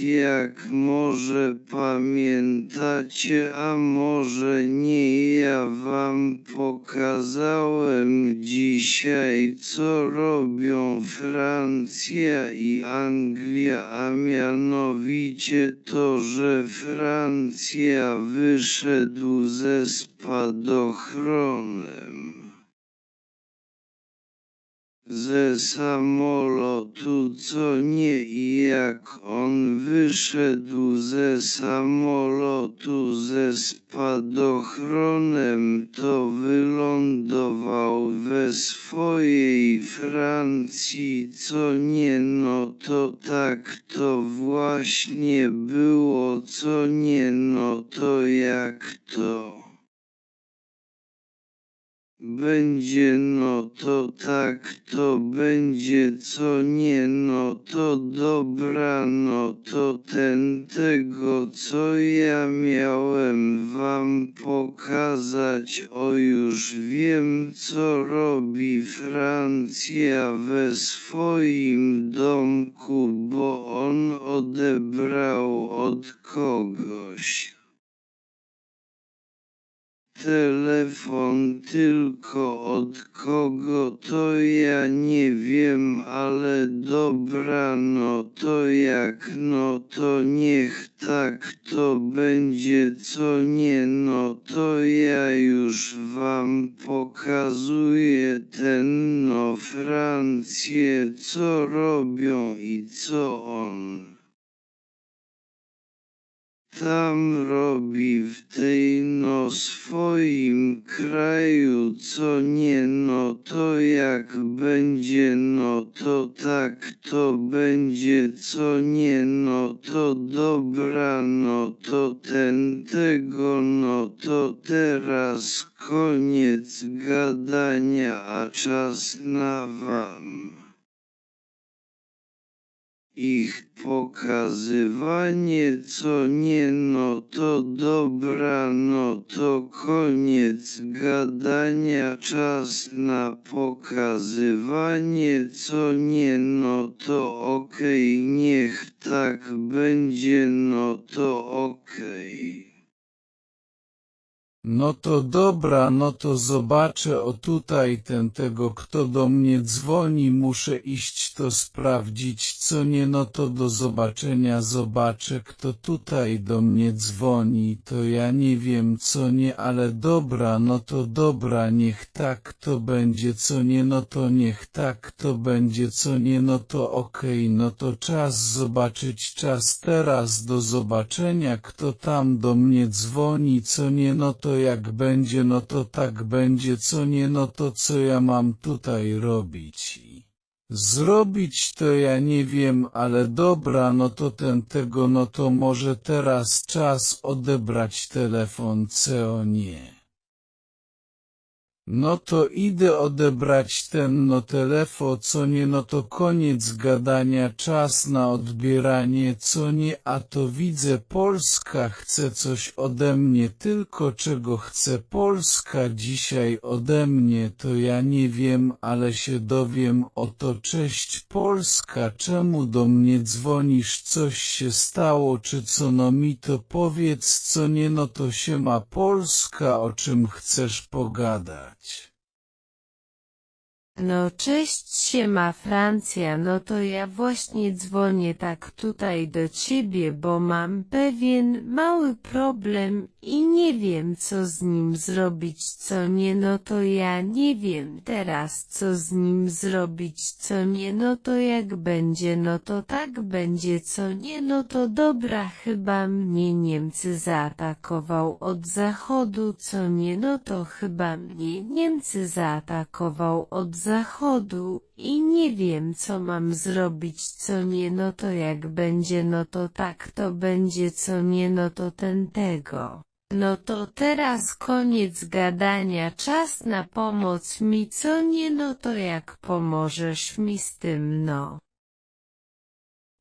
jak może pamiętacie, a może nie ja wam pokazałem dzisiaj co robią Francja i Anglia, a mianowicie to, że Francja wyszedł ze spadochronem ze samolotu, co nie i jak on wyszedł ze samolotu ze spadochronem, to wylądował we swojej Francji, co nie no to tak to właśnie było, co nie no to jak to. Będzie no to tak to będzie co nie no to dobra no to ten tego co ja miałem wam pokazać o już wiem co robi Francja we swoim domku bo on odebrał od kogoś. Telefon tylko od kogo to ja nie wiem, ale dobra no to jak no to niech tak to będzie co nie no to ja już wam pokazuję ten no Francję co robią i co on tam robi w tej no swoim kraju, co nie no to jak będzie no to tak to będzie, co nie no to dobra no to ten tego no to teraz koniec gadania, a czas na wam ich pokazywanie co nie no to dobra no to koniec gadania czas na pokazywanie co nie no to okej niech tak będzie no to okej. No to dobra, no to zobaczę o tutaj ten tego kto do mnie dzwoni. Muszę iść to sprawdzić. Co nie no to do zobaczenia. Zobaczę kto tutaj do mnie dzwoni. To ja nie wiem co nie ale dobra no to dobra niech tak to będzie. Co nie no to niech tak to będzie. Co nie no to okej no to czas zobaczyć. Czas teraz do zobaczenia kto tam do mnie dzwoni. Co nie no to jak będzie no to tak będzie co nie no to co ja mam tutaj robić zrobić to ja nie wiem ale dobra no to ten tego no to może teraz czas odebrać telefon co nie. No to idę odebrać ten no telefon, co nie no to koniec gadania, czas na odbieranie, co nie, a to widzę Polska chce coś ode mnie, tylko czego chce Polska dzisiaj ode mnie, to ja nie wiem, ale się dowiem, oto cześć Polska, czemu do mnie dzwonisz, coś się stało, czy co no mi to powiedz, co nie no to się ma Polska, o czym chcesz pogadać. much. No cześć siema Francja, no to ja właśnie dzwonię tak tutaj do ciebie, bo mam pewien mały problem i nie wiem co z nim zrobić, co nie, no to ja nie wiem teraz co z nim zrobić, co nie, no to jak będzie, no to tak będzie, co nie, no to dobra, chyba mnie Niemcy zaatakował od zachodu, co nie, no to chyba mnie Niemcy zaatakował od zachodu i nie wiem co mam zrobić, co nie, no to jak będzie, no to tak to będzie, co nie, no to ten tego. No to teraz koniec gadania, czas na pomoc mi, co nie, no to jak pomożesz mi z tym, no.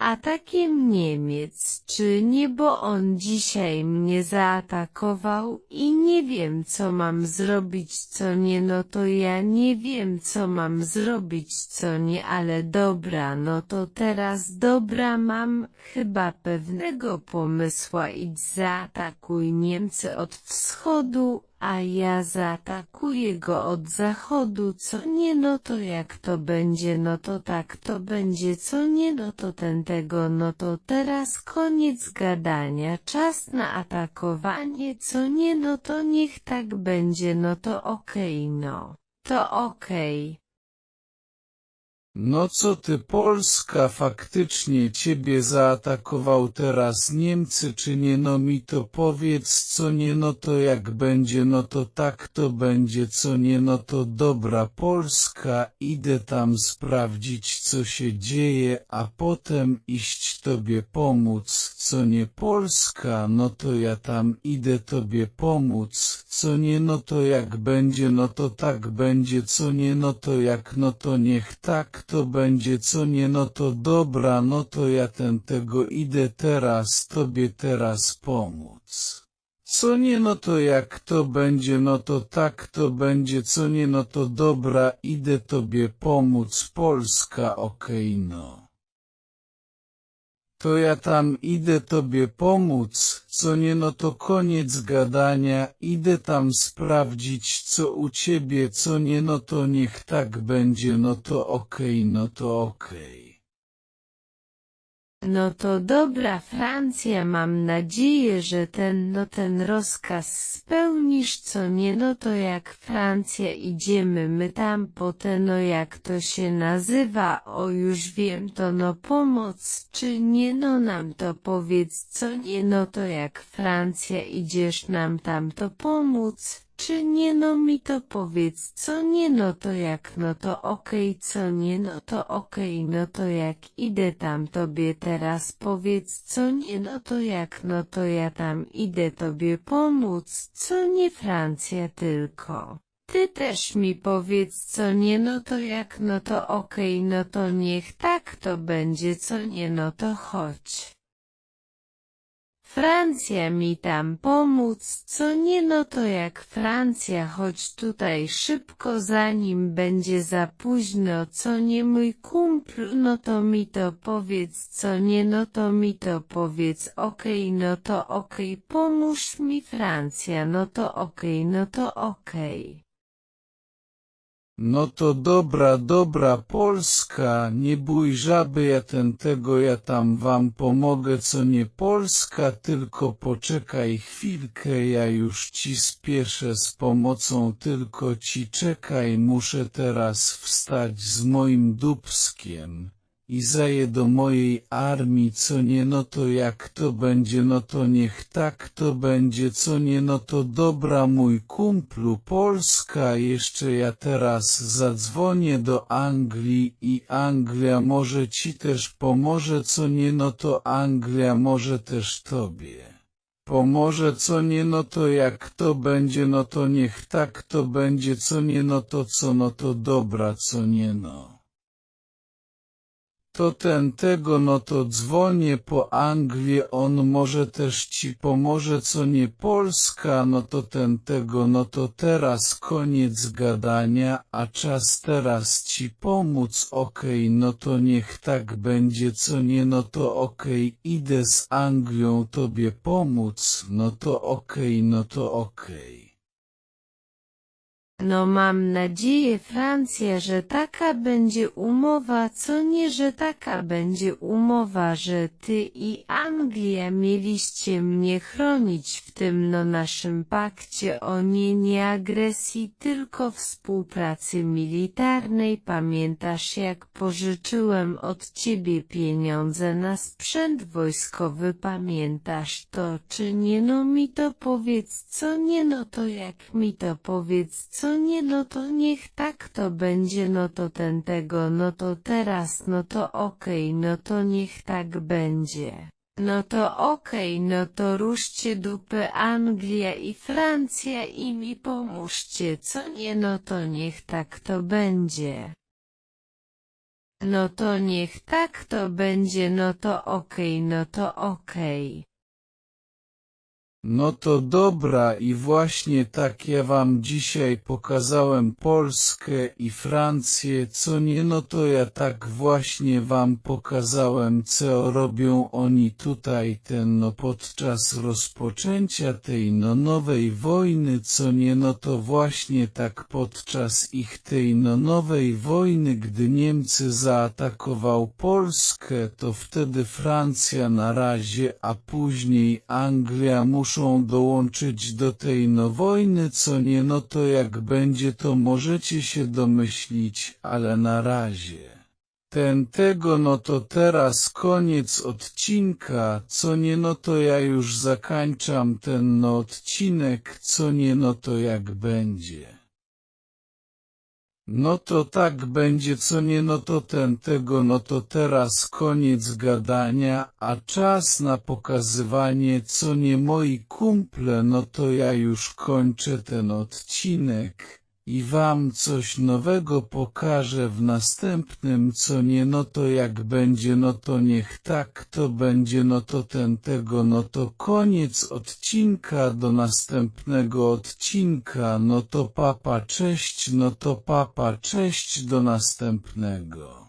Atakiem Niemiec czy nie, bo on dzisiaj mnie zaatakował? I nie wiem co mam zrobić co nie, no to ja nie wiem co mam zrobić co nie, ale dobra, no to teraz dobra mam chyba pewnego pomysła. Idź zaatakuj Niemcy od wschodu, a ja zaatakuję go od zachodu, co nie no to jak to będzie, no to tak to będzie, co nie no to ten tego, no to teraz koniec gadania, czas na atakowanie, co nie no to niech tak będzie, no to okej no, to okej. No co ty Polska faktycznie ciebie zaatakował teraz? Niemcy czy nie? No mi to powiedz co nie? No to jak będzie? No to tak to będzie co nie? No to dobra Polska idę tam sprawdzić co się dzieje a potem iść tobie pomóc. Co nie Polska? No to ja tam idę tobie pomóc co nie no to jak będzie no to tak będzie co nie no to jak no to niech tak to będzie co nie no to dobra no to ja ten tego idę teraz tobie teraz pomóc. Co nie no to jak to będzie no to tak to będzie co nie no to dobra idę tobie pomóc Polska okej no. To ja tam idę tobie pomóc, co nie no to koniec gadania, idę tam sprawdzić co u ciebie, co nie no to niech tak będzie, no to okej, no to okej. No to dobra Francja mam nadzieję, że ten no ten rozkaz spełnisz co nie no to jak Francja idziemy my tam po te no jak to się nazywa o już wiem to no pomoc czy nie no nam to powiedz co nie no to jak Francja idziesz nam tam to pomóc czy nie no mi to powiedz co nie no to jak no to okej co nie no to okej no to jak idę tam tobie teraz powiedz co nie no to jak no to ja tam idę tobie pomóc co nie Francja tylko. Ty też mi powiedz co nie no to jak no to okej no to niech tak to będzie co nie no to chodź. Francja mi tam pomóc, co nie no to jak Francja chodź tutaj szybko zanim będzie za późno co nie mój kumpl no to mi to powiedz co nie no to mi to powiedz okej no to okej pomóż mi Francja no to okej no to okej. No to dobra, dobra Polska, nie bój żaby ja ten tego ja tam wam pomogę co nie Polska, tylko poczekaj chwilkę ja już ci spieszę z pomocą tylko ci czekaj muszę teraz wstać z moim dubskiem. I zaję do mojej armii, co nie no to jak to będzie, no to niech tak to będzie, co nie no to dobra mój kumplu Polska, jeszcze ja teraz zadzwonię do Anglii i Anglia może ci też pomoże, co nie no to Anglia może też tobie. Pomoże co nie no to jak to będzie no to niech tak to będzie co nie no to co no to dobra co nie no. To ten tego no to dzwonię po Anglię, on może też ci pomoże, co nie Polska, no to ten tego no to teraz koniec gadania, a czas teraz ci pomóc, okej, no to niech tak będzie, co nie no to okej, idę z Anglią tobie pomóc, no to okej, no to okej. No mam nadzieję Francja, że taka będzie umowa, co nie, że taka będzie umowa, że ty i Anglia mieliście mnie chronić w tym no naszym pakcie o nie nie agresji, tylko współpracy militarnej. Pamiętasz jak pożyczyłem od ciebie pieniądze na sprzęt wojskowy, pamiętasz to czy nie? No mi to powiedz, co nie, no to jak mi to powiedz, co nie, no to niech tak to będzie, no to ten tego, no to teraz, no to okej, no to niech tak będzie. No to okej, no to ruszcie dupy Anglia i Francja i mi pomóżcie, co nie, no to niech tak to będzie. No to niech tak to będzie, no to okej, no to okej. No to dobra i właśnie tak ja wam dzisiaj pokazałem Polskę i Francję, co nie no to ja tak właśnie wam pokazałem co robią oni tutaj ten no podczas rozpoczęcia tej no nowej wojny, co nie no to właśnie tak podczas ich tej no nowej wojny, gdy Niemcy zaatakował Polskę, to wtedy Francja na razie, a później Anglia muszą dołączyć do tej no wojny, co nie no to jak będzie to możecie się domyślić, ale na razie. Ten tego no to teraz koniec odcinka, co nie no to ja już zakańczam ten no odcinek, co nie no to jak będzie. No to tak będzie co nie no to ten tego no to teraz koniec gadania, a czas na pokazywanie co nie moi kumple no to ja już kończę ten odcinek i wam coś nowego pokażę w następnym co nie no to jak będzie no to niech tak to będzie no to ten tego no to koniec odcinka do następnego odcinka no to papa cześć no to papa cześć do następnego.